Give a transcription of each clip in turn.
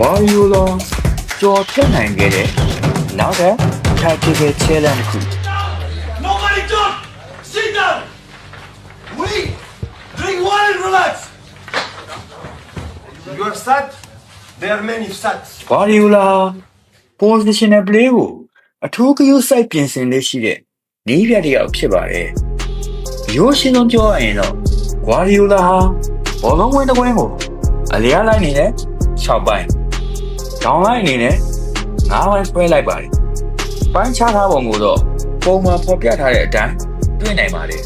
ဝါရီယိုလာကြော်ဖြတ်နိုင်ခဲ့တဲ့နောက်ထပ် tactical challenge တစ်ခု Nobody talk! Sit down! Wait! Drink water and relax! You are sad? There are many sad. ဝါရီယိုလာ positional play ကိုအထူးကယူစိုက်ပြင်ဆင်လေးရှိတဲ့နီးပြတစ်ယောက်ဖြစ်ပါတယ်ရိုးရှင်းဆုံးပြောရရင်တော့ဂွာရီယိုလာဟာဘောလုံးဝင်းတစ်ဝင်းကိုအလျားလိုက်နေတဲ့6ပိုင်း ဒေါင်းလိုက်အနေနဲ့9ပိုင်းဆွဲလိုက်ပါတယ်ပိုင်းခြားထားပုံကိုတော့ပုံမှန်ဖော်ပြထားတဲ့အတိုင်းတွေ့နိုင်ပါတယ်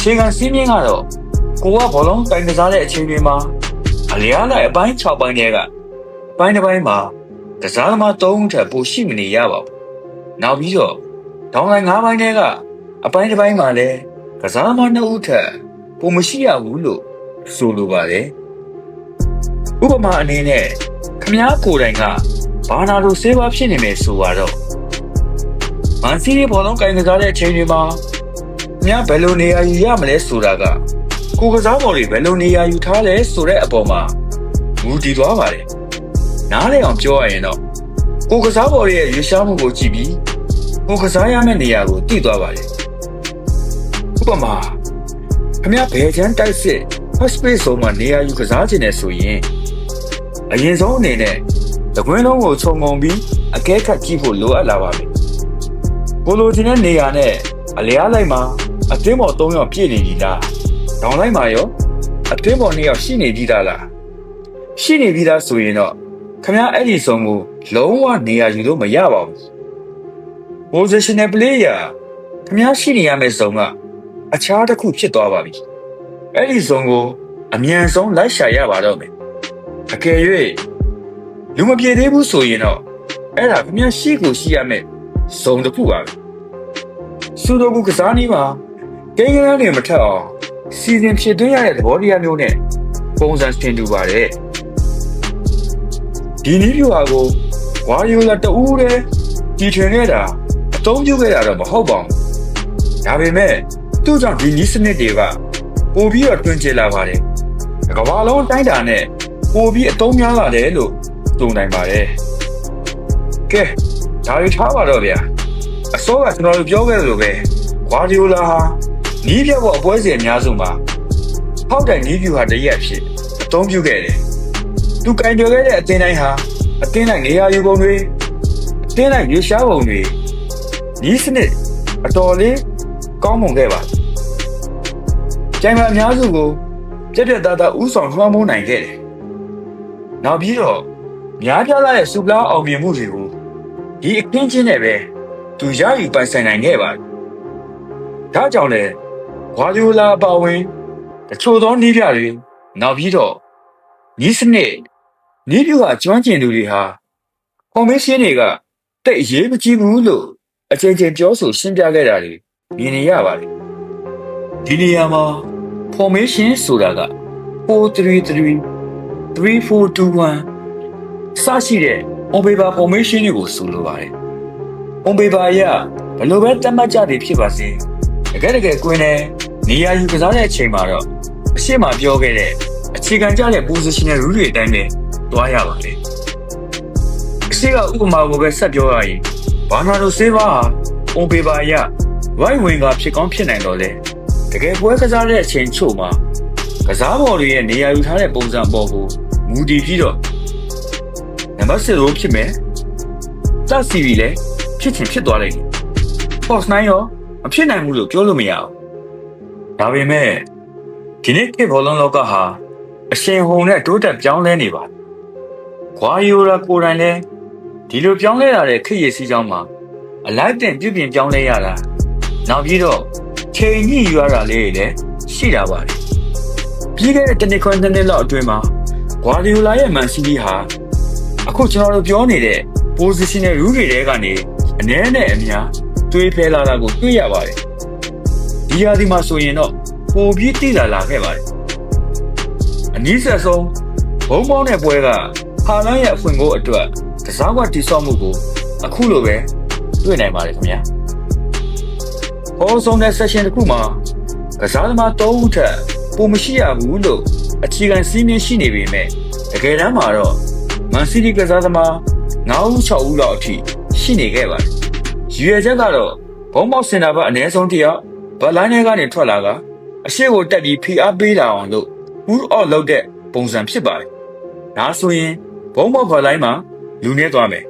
ချိန်ခံစည်းမျဉ်းကတော့ကိုကဘောလုံးတိုင်ကစားတဲ့အချိန်တွေမှာအလျားလိုက်အပိုင်း6ပိုင်းတည်းကအပိုင်းတစ်ပိုင်းမှာကစားသမား3ဦးထက်ပိုရှိမနေရပါဘူးနောက်ပြီးတော့ဒေါင်းလိုက်9ပိုင်းတည်းကအပိုင်းတစ်ပိုင်းမှာလည်းကစားသမား2ဦးထက်ပိုမရှိရဘူးလို့ဆိုလိုပါတယ်ဥပမာအနေနဲ့ ခမားကိုယ်တိုင်ကဘာနာလိုဆေးပါဖြစ်နေမယ်ဆိုတော့မန်စီးရဲ့ဘောလုံးကင်ကစားတဲ့အချိန်တွေမှာခမားဘယ်လိုနေရာယူရမလဲဆိုတာကကိုကစားပေါ်တွေဘယ်လိုနေရာယူထားလဲဆိုတဲ့အပေါ်မှာမူတည်သွားပါတယ်နားလည်အောင်ပြောရရင်တော့ကိုကစားပေါ်ရဲ့ရွေးရှားမှုကိုကြည့်ပြီးကိုကစားရမယ့်နေရာကိုသိသွားပါတယ်ဥပမာခမားဘယ်ချမ်းတိုက်စစ် first space ဆုံးမှာနေရာယူကစားခြင်းနဲ့ဆိုရင် အရင်ဆုံးအနေနဲ့တကွင်းလုံးကိုခြုံငုံပြီးအကဲခတ်ကြည့်ဖို့လိုအပ်လာပါမယ်။ကိုလိုချင်တဲ့နေရာနဲ့အလျားလိုက်မှာအသင်းပေါ်၃ယောက်ပြည့်နေပြီလား။ဒေါင်းလိုက်မှာရောအသင်းပေါ်၂ယောက်ရှိနေပြီလားလား။ရှိနေပြီလားဆိုရင်တော့ခမအဲ့ဒီဆုံးကိုလုံးဝနေရာယူလို့မရပါဘူး။ positional player ခမရှိနေရမယ့်ဆုံးကအခြားတစ်ခုဖြစ်သွားပါပြီ။အဲ့ဒီဆုံးကိုအမြန်ဆုံးလိုက်ရှာရပါတော့မယ် အကယ်၍လူမပြေသေးဘူးဆိုရင်တော့အဲ့ဒါခမရှိကိုရှိရမယ်ဇုံတစ်ခုပါပဲစူဒိုကူကစားနည်းမှာကိန်းကန်းတွေမထက်အောင်စီစဉ်ဖြစ်သွင်းရတဲ့သဘောတရားမျိုးနဲ့ပုံစံတင်တူပါတယ်ဒီနည်းပြဟာကိုဝါရီယိုလာတူးတဲ့တီထွင်ခဲ့တာအသုံးပြုခဲ့တာတော့မဟုတ်ပါဘူးဒါပေမဲ့သူ့ကြောင့်ဒီနည်းစနစ်တွေကပို့ပြီးတော့တွင်ကျလာပါတယ်။ကမ္ဘာလုံးအတိုင်းတာနဲ့ ပို့ပြီးအသုံးများလာတယ်လို့သုံးနိုင်ပါတယ်။ကဲဒါရီထားပါတော့ဗျာ။အစောကကျွန်တော်တို့ပြောခဲ့သလိုပဲဂွာဒီယိုလာဟာနီးပြတ်ဖို့အပွဲစဉ်အများဆုံးမှာထောက်တိုင်နီးပြူဟာတရက်ဖြစ်အသုံးပြုခဲ့တယ်။သူကင်ကြခဲ့တဲ့အသင်းတိုင်းဟာအသင်းတိုင်းနေရာယူပုံတွေအသင်းတိုင်းရွေးရှားပုံတွေနီးစနစ်အတော်လေးကောင်းမွန်ခဲ့ပါတယ်။ကျိုင်မအများစုကိုပြက်ပြက်သားသားဥဆောင်လွှမ်းမိုးနိုင်ခဲ့တယ်။ နောက်ပြီးတော့များပြားလာတဲ့စူပလာအောင်မြင်မှုတွေကိုဒီအခင်းချင်းနဲ့ပဲသူရယူပိုင်ဆိုင်နိုင်ခဲ့ပါတယ်။ဒါကြောင့်လေဂွာဒီယိုလာအပါဝင်တချို့သောနီးပြတွေနောက်ပြီးတော့နီးစနစ်နီးပြဟာကျွမ်းကျင်သူတွေဟာကွန်မရှင်တွေကတိတ်အရေးမကြီးဘူးလို့အချိန်ချင်းပြောဆိုရှင်းပြခဲ့တာတွေမြင်နေရပါတယ်။ဒီနေရာမှာ formation ဆိုတာက433 3421စရှိတဲ့ on paper formation တွေကိုဆိုလိုပါတယ်။ on paper အရဘယ်လိုပဲတတ်မှတ်ကြသည်ဖြစ်ပါစေတကယ်တကယ်ကွင်းနဲ့နေရာယူကစားတဲ့အချိန်မှာတော့အရှိမပြောခဲ့တဲ့အခြေခံကြတဲ့ positional rule တွေအတိုင်းပဲတွားရပါတယ်။အရှိကဥပမာကိုပဲဆက်ပြောရရင်ဘာနာလိုစေးပါဟာ on paper အရ right wing ကဖြစ်ကောင်းဖြစ်နိုင်တော့လေတကယ်ပွဲကစားတဲ့အချိန်ချို့မှာကစားပေါ်တွေရဲ့နေရာယူထားတဲ့ပုံစံပေါ်ကို မူတည်ပြီးတော့နံပါတ်7လို့ဖြစ်မယ်။တက်စီဗီလည်းဖြစ်ချင်ဖြစ်သွားလိမ့်မယ်။ Fox 9ရောမဖြစ်နိုင်ဘူးလို့ပြောလို့မရဘူး။ဒါပေမဲ့ဒီနေ့ခေတ်ဘောလုံးလောကဟာအရှင်ဟုန်နဲ့တိုးတက်ပြောင်းလဲနေပါတယ်။ခွာယိုရာကိုယ်တိုင်လည်းဒီလိုပြောင်းလဲလာတဲ့ခေတ်ရည်စည်းကြောင်းမှာအလိုက်တင်ပြုပြင်ပြောင်းလဲရတာနောက်ပြီးတော့ချိန်ညှိယူရတာလေးတွေလည်းရှိတာပါတယ်ပြီးခဲ့တဲ့တနစ်ခွန်းတစ်နှစ်လောက်အတွင်းမှာ ဂွာဒီယိုလာရဲ့မန်စီးတီးဟာအခုကျွန်တော်တို့ပြောနေတဲ့ positional rule တွေထဲကနေအနည်းနဲ့အများတွေးဖဲလာတာကိုတွေ့ရပါတယ်ဒီဟာဒီမှာဆိုရင်တော့ပိုပြီးတည်လာလာခဲ့ပါတယ်အနည်းဆက်ဆုံးဘုံပေါင်းတဲ့ပွဲကဟာလန်ရဲ့အဖွင့်ကိုအတွက်ကစားကွက်တိဆောက်မှုကိုအခုလိုပဲတွေ့နိုင်ပါတယ်ခင်ဗျာဟောဆုံးတဲ့ session တစ်ခုမှာကစားသမား၃ဦးထက်ပိုမရှိရဘူးလို့ အခြေခံစည်းမျဉ်းရှိနေပေမဲ့တကယ်တမ်းမှာတော့မန်စီးတီးကစားသမား9ဦး6ဦးလောက်အထိရှိနေခဲ့ပါတယ်။ရွေချက်ကတော့ဘုံမောက်စင်တာဘက်အနည်းဆုံးတစ်ယောက်ဘက်လိုင်းထဲကနေထွက်လာကအရှိကိုတက်ပြီးဖိအားပေးတာအောင်လို့ pull out လုပ်တဲ့ပုံစံဖြစ်ပါတယ်။ဒါဆိုရင်ဘုံမောက်ဘက်လိုင်းမှာလူနေသွားမယ်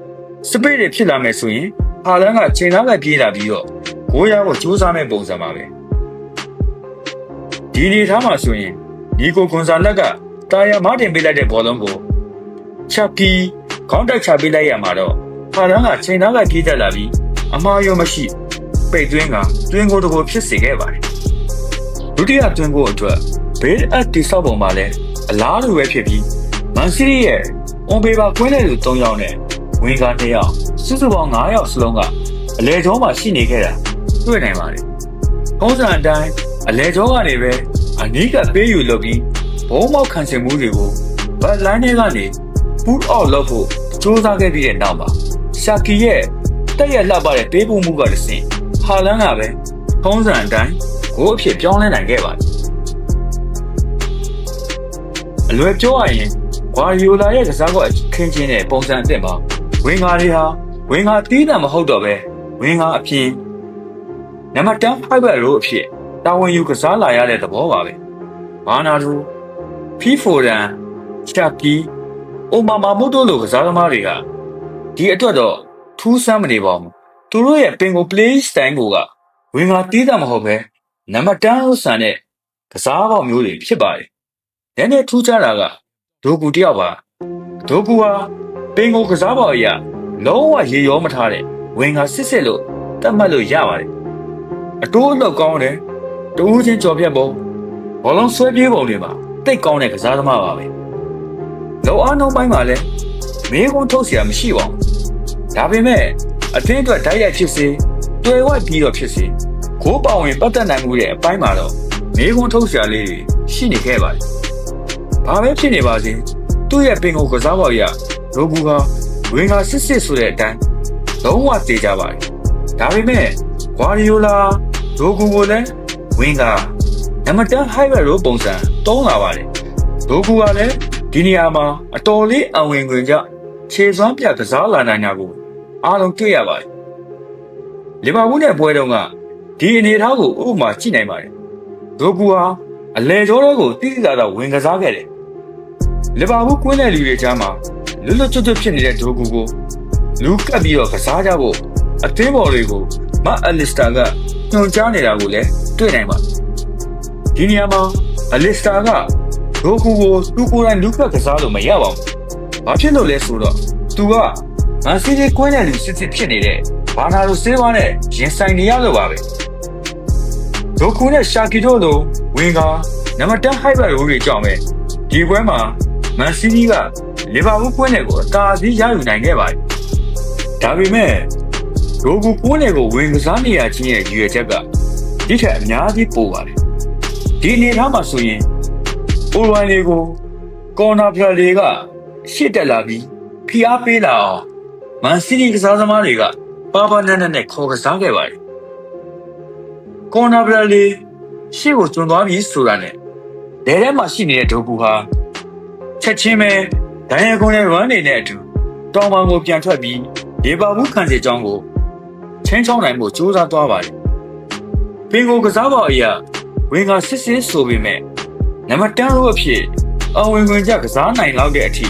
။စပိတ်တွေဖြစ်လာမယ်ဆိုရင်ဟာလန်ကချိန်သားကပြေးလာပြီးတော့ဂိုးရဖို့ကြိုးစားမဲ့ပုံစံပါပဲ။ဒီအနေထားမှာဆိုရင် ဒီကိုကွန်ဆာလက်ကတာယာမတင်ပေးလိုက်တဲ့ဘောလုံးကိုချက်ပီခေါင်းတက်ချပေးလိုက်ရမှာတော့ဟာလန်ကချိန်သားကပြေးတက်လာပြီးအမှားရောမရှိပိတ်သွင်းကတွင်းကိုတကိုဖြစ်စေခဲ့ပါတယ်။ဒုတိယတွင်းကိုအတွက်ဘေးအပ်တိဆောက်ပုံမှာလည်းအလားတူပဲဖြစ်ပြီးမန်စီးရီးရဲ့အွန်ဘေဘာကွင်းတဲ့လူ၃ယောက်နဲ့ဝင်ကာ၂ယောက်စုစုပေါင်း9ယောက်စလုံးကအလဲကျောမှာရှိနေခဲ့တာတွေ့နိုင်ပါတယ်။ပုံစံအတိုင်းအလဲကျောကနေပဲ အနီးကပေးယူလုပ်ပြီးဘုံမောက်ခံစင်မှုတွေကိုဘတ်လိုင်းထဲကနေ put out လုပ်ဖို့စူးစမ်းခဲ့ပြီးတဲ့နောက်မှာရှာကီရဲ့တက်ရက်လှပတဲ့ပေးပို့မှုကတဆင့်ဟာလန်ကပဲပုံစံအတိုင်းကိုအဖြစ်ပြောင်းလဲနိုင်ခဲ့ပါတယ်။အလွယ်ပြောရရင်ဂွာရီယိုလာရဲ့ကစားကွက်အခင်းချင်းတဲ့ပုံစံအသစ်မှာဝင်းကားတွေဟာဝင်းကားတီးတာမဟုတ်တော့ပဲဝင်းကားအပြင်နံပါတ်10 fiber ရိုးအဖြစ် တာဝန်ယူကစားလာရတဲ့သဘောပါပဲ။ဘာနာဒူဖီဖိုရန်ချာကီအိုမာမာမိုတိုလိုကစားသမားတွေကဒီအတွက်တော့ထူးဆန်းမနေပါဘူး။သူတို့ရဲ့ပင်ကို play style ကိုကဝင်းကားတီးတာမဟုတ်ပဲနံပါတ်10လို့ဆန်တဲ့ကစားပေါက်မျိုးတွေဖြစ်ပါတယ်။နည်းနည်းထူးခြားတာကဒိုကူတယောက်ပါ။ဒိုကူဟာပင်ကိုကစားပေါက်အရာလုံးဝရေရောမထားတဲ့ဝင်ကစစ်စစ်လို့တတ်မှတ်လို့ရပါတယ်။အတိုးအလောက်ကောင်းတယ်။ တူးချင်းကြော်ပြတ်ပုံဘောလုံးဆွဲပြေးပုံတွေမှာတိတ်ကောင်းတဲ့ကစားသမားပါပဲ။လောအားနှုံးပိုင်းမှာလည်းမေးခွန်းထုတ်เสียမရှိပါဘူး။ဒါပေမဲ့အသင်းအတွက်ဓာတ်ရိုက်ဖြစ်စေတွေ့ဝိုက်ပြီးတော့ဖြစ်စေကိုးပောင်ဝင်ပတ်သက်နိုင်မှုရဲ့အပိုင်းမှာတော့မေးခွန်းထုတ်เสียလေးတွေရှိနေခဲ့ပါတယ်။ဘာပဲဖြစ်နေပါစေသူ့ရဲ့ပင်ကိုကစားပေါက်ရရိုဘူဟာဝင်ကစစ်စစ်ဆိုတဲ့အတိုင်းလုံးဝတေကြပါတယ်။ဒါပေမဲ့ဂွာရီယိုလာရိုကူကိုလည်း ဝင်ကနံပါတ်10 high ရိုပုံစံတုံးလာပါတယ်။ရိုကူကလည်းဒီနေရာမှာအတော်လေးအဝင်ခွင်ကြခြေစွမ်းပြကစားလာနိုင်တာကိုအားလုံးတွေ့ရပါတယ်။လီဗာပူးနဲ့ပွဲတုန်းကဒီအနေအထားကိုဥပမာကြည့်နိုင်ပါတယ်။ရိုကူဟာအလဲကျော်တော်ကိုတိတိကျကျဝင်ကစားခဲ့တယ်။လီဗာပူးကွင်းတဲ့လူတွေကြားမှာလွတ်လွတ်ကျွတ်ကျွတ်ဖြစ်နေတဲ့ဒိုကူကိုလူကပ်ပြီးတော့ကစားကြဖို့အသင်းဘော်တွေကို မအလစ္စတာကညွှန်ကြားနေတာကိုလည်းတွေ့နိုင်ပါတယ်။ဒီနေရာမှာအလစ္စတာကဒိုကူကိုသူကိုယ်တိုင်လူကပ်ကစားလို့မရပါဘူး။ဘာဖြစ်လို့လဲဆိုတော့သူကမန်စီးတီးကွင်းတဲ့လူစစ်စစ်ဖြစ်နေတဲ့ဘာနာလိုဆေးဝါးနဲ့ရင်ဆိုင်နေရလို့ပါပဲ။ဒိုကူနဲ့ရှာကီတို့လိုဝင်ကနံပါတ်10 hyper ရိုးတွေကြောင့်ပဲဒီပွဲမှာမန်စီးတီးကလီဗာပူးကွင်းနယ်ကိုအသာစီးရယူနိုင်ခဲ့ပါတယ်။ဒါပေမဲ့ ရိုဂူကွင်းနယ်ကိုဝင်ကစားနေရခြင်းရဲ့ရည်ရွယ်ချက်ကဒီထက်အများကြီးပိုပါတယ်။ဒီအနေအထားမှာဆိုရင်အိုလွိုင်းလေးကိုကော်နာဖလာလေးကရှစ်တက်လာပြီးဖိအားပေးလာအောင်မန်စီးတီးကစားသမားတွေကပါပါနက်နက်နဲ့ခေါ်ကစားခဲ့ပါတယ်။ကော်နာဖလာလေးရှေ့ကိုကျွံသွားပြီးဆိုတာနဲ့ဒဲထဲမှာရှိနေတဲ့ဒိုကူဟာချက်ချင်းပဲဒိုင်ယာကွန်ရဲ့ run နေတဲ့အတူတောင်ပံကိုပြန်ထွက်ပြီးလေပါဘူးခံစီကြောင်းကို ချင်းချောင်းနိုင်မှုစူးစမ်းသွားပါတယ်။ပင်ကိုကစားပါအရာဝင်ကစစ်စစ်ဆိုပေမဲ့နံပါတ်10ရိုးအဖြစ်အဝင်ဝင်ကြကစားနိုင်လောက်တဲ့အထိ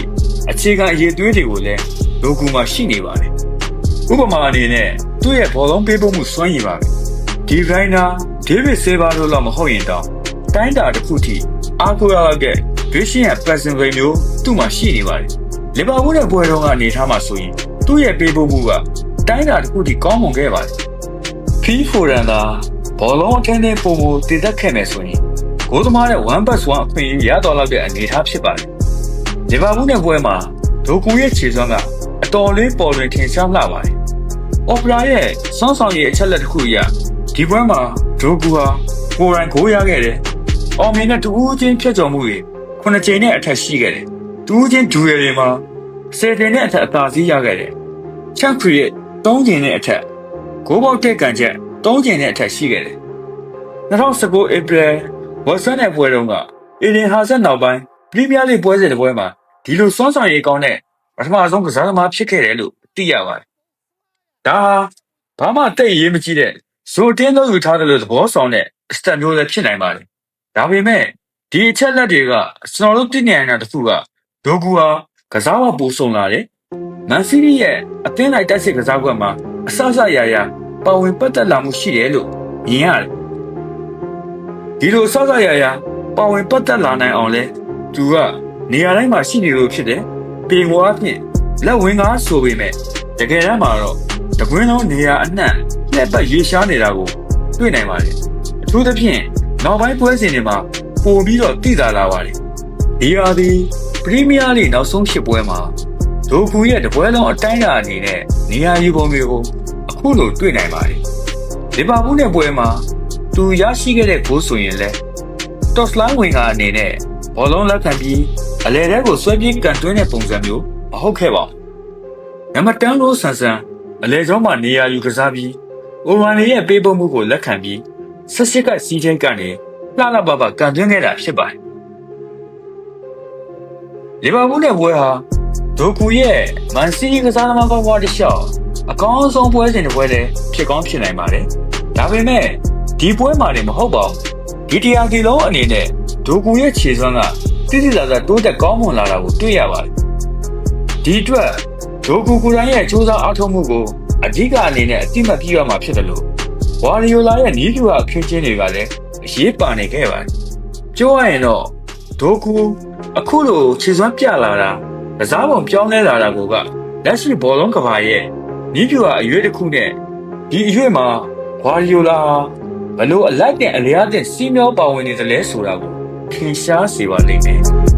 အခြေခံအရေးသွေးတွေကိုလည်းလိုကူမှာရှိနေပါတယ်။ဥပမာအနေနဲ့သူ့ရဲ့ဘောလုံးပေးပို့မှုစွမ်းရည်ပါပဲ။ဒီဂိုင်းနာဒေးဗစ်ဆေဘာတို့လောက်မဟုတ်ရင်တောင်တိုင်းတာတစ်ခုထိအားကိုးရလောက်တဲ့ဗီရှင်ရဲ့ပတ်စင်ဝေမျိုးသူ့မှာရှိနေပါတယ်။လီဗာပူးရဲ့ပွဲတော်ကအနေထားမှာဆိုရင်သူ့ရဲ့ပေးပို့မှုက တိုင်းတာတစ်ခုထိကောင်းမွန်ခဲ့ပါတယ်။ဖီဖိုရန်သာဘောလုံးအထင်းနဲ့ပုံမတည်တတ်ခဲ့မယ်ဆိုရင်ဂိုးသမားရဲ့1 pass 1အခွင့်အရေးရတော့လောက်တဲ့အနေအထားဖြစ်ပါတယ်။လီဗာပူးရဲ့ပွဲမှာဒိုကူရဲ့ခြေစွမ်းကအတော်လေးပေါ်လွင်ထင်ရှားလာပါတယ်။အော်ပရာရဲ့စောင်းဆောင်ရဲ့အချက်လက်တစ်ခုအရဒီပွဲမှာဒိုကူဟာကိုယ်တိုင်ဂိုးရခဲ့တယ်။အော်မင်းနဲ့တူးချင်းဖြတ်ကျော်မှုတွေခုနှစ်ချိန်နဲ့အထက်ရှိခဲ့တယ်။တူးချင်းဒူရယ်တွေမှာဆယ်ချိန်နဲ့အထက်အသာစီးရခဲ့တယ်။ချက်ခရီ ရဲ့၃ချိန်နဲ့အထက်ဂိုးပေါက်တဲ့ကန်ချက်၃ချိန်နဲ့အထက်ရှိခဲ့တယ်။2019 April ဝက်ဆန်ရဲ့ပွဲတုန်းကအီဒင်ဟာဆန်နောက်ပိုင်းပရီးမီးယားလိပွဲစဉ်တစ်ပွဲမှာဒီလိုစွမ်းဆောင်ရည်ကောင်းတဲ့ပထမဆုံးကစားသမားဖြစ်ခဲ့တယ်လို့သိရပါတယ်။ဒါဟာဘာမှတိတ်ရေးမကြည့်တဲ့ဇိုတင်းသုံးယူထားတယ်လို့သဘောဆောင်တဲ့စတက်မျိုးလည်းဖြစ်နိုင်ပါတယ်။ဒါပေမဲ့ဒီအချက်လက်တွေကကျွန်တော်တို့သိနေရတဲ့တစ်ခုကဒိုကူဟာကစားဝပိုဆုံလာတယ်။ မန်စီးရီးရဲ့အသင်းလိုက်တက်စစ်ကစားကွက်မှာအဆအဆရရပါဝင်ပတ်သက်လာမှုရှိတယ်လို့မြင်ရတယ်။ဒီလိုအဆအဆရရပါဝင်ပတ်သက်လာနိုင်အောင်လဲသူကနေရာတိုင်းမှာရှိနေလို့ဖြစ်တယ်။ပေငွားဖြင့်လက်ဝင်ကားဆိုပေမဲ့တကယ်တမ်းမှာတော့တကွင်းလုံးနေရာအနှံ့လက်ပတ်ရွေရှားနေတာကိုတွေ့နိုင်ပါတယ်။အထူးသဖြင့်နောက်ပိုင်းပွဲစဉ်တွေမှာပိုပြီးတော့တည်တာလာပါတယ်။ဒီဟာဒီပရီးမီးယားလိနောက်ဆုံးဖြစ်ပွဲမှာ ဒိုကူရဲ့တပွဲလုံးအတိုင်းအတာအနေနဲ့နေရာယူပုံမျိုးကိုအခုလိုတွေ့နိုင်ပါတယ်။လီဗာပူးနဲ့ပွဲမှာသူရရှိခဲ့တဲ့ဂိုးဆိုရင်လည်းတော့စလိုင်းဝင်ကအနေနဲ့ဘောလုံးလက်ခံပြီးအလဲတဲကိုဆွဲပြေးကန်သွင်းတဲ့ပုံစံမျိုးမဟုတ်ခဲ့ပါဘူး။နံပါတ်10လို့ဆန်ဆန်အလဲကျောင်းမှာနေရာယူကစားပြီးအိုမန်လီရဲ့ပေးပုံမှုကိုလက်ခံပြီးဆက်ရှိကစီးချင်းကနေလှလှပပကန်သွင်းခဲ့တာဖြစ်ပါတယ်။လီဗာပူးနဲ့ပွဲဟာ ဒိုကူရဲ့မန်စီးတီးကစားသမားကောင်းဝါတစ်လျှောက်အကောင်းဆုံးပွဲစဉ်တစ်ပွဲလည်းဖြစ်ကောင်းဖြစ်နိုင်ပါတယ်။ဒါပေမဲ့ဒီပွဲမှာလည်းမဟုတ်ပါဘူး။ဒီတရားဒီလုံးအနေနဲ့ဒိုကူရဲ့ခြေစွမ်းကတိတိကျကျတိုးတက်ကောင်းမွန်လာတာကိုတွေ့ရပါတယ်။ဒီအတွက်ဒိုကူကိုယ်တိုင်ရဲ့စူးစမ်းအားထုတ်မှုကိုအဓိကအနေနဲ့အတိမတ်ပြရမှာဖြစ်တယ်လို့ဝါရီယိုလာရဲ့နီးပြူအခင်းချင်းတွေကလည်းအရေးပါနေခဲ့ပါတယ်။ပြောရရင်တော့ဒိုကူအခုလိုခြေစွမ်းပြလာတာ ကစားပုံပြောင်းလဲလာတာကိုကလက်ရှိဘောလုံးကဘာရဲ့နီးပြူအရွေးတစ်ခုနဲ့ဒီအရွေးမှာဝါရီယိုလာဘလို့အလိုက်တဲ့အလျားတဲ့စီးမျောပါဝင်နေသလဲဆိုတာကိုထင်ရှားစေပါလိမ့်မယ်။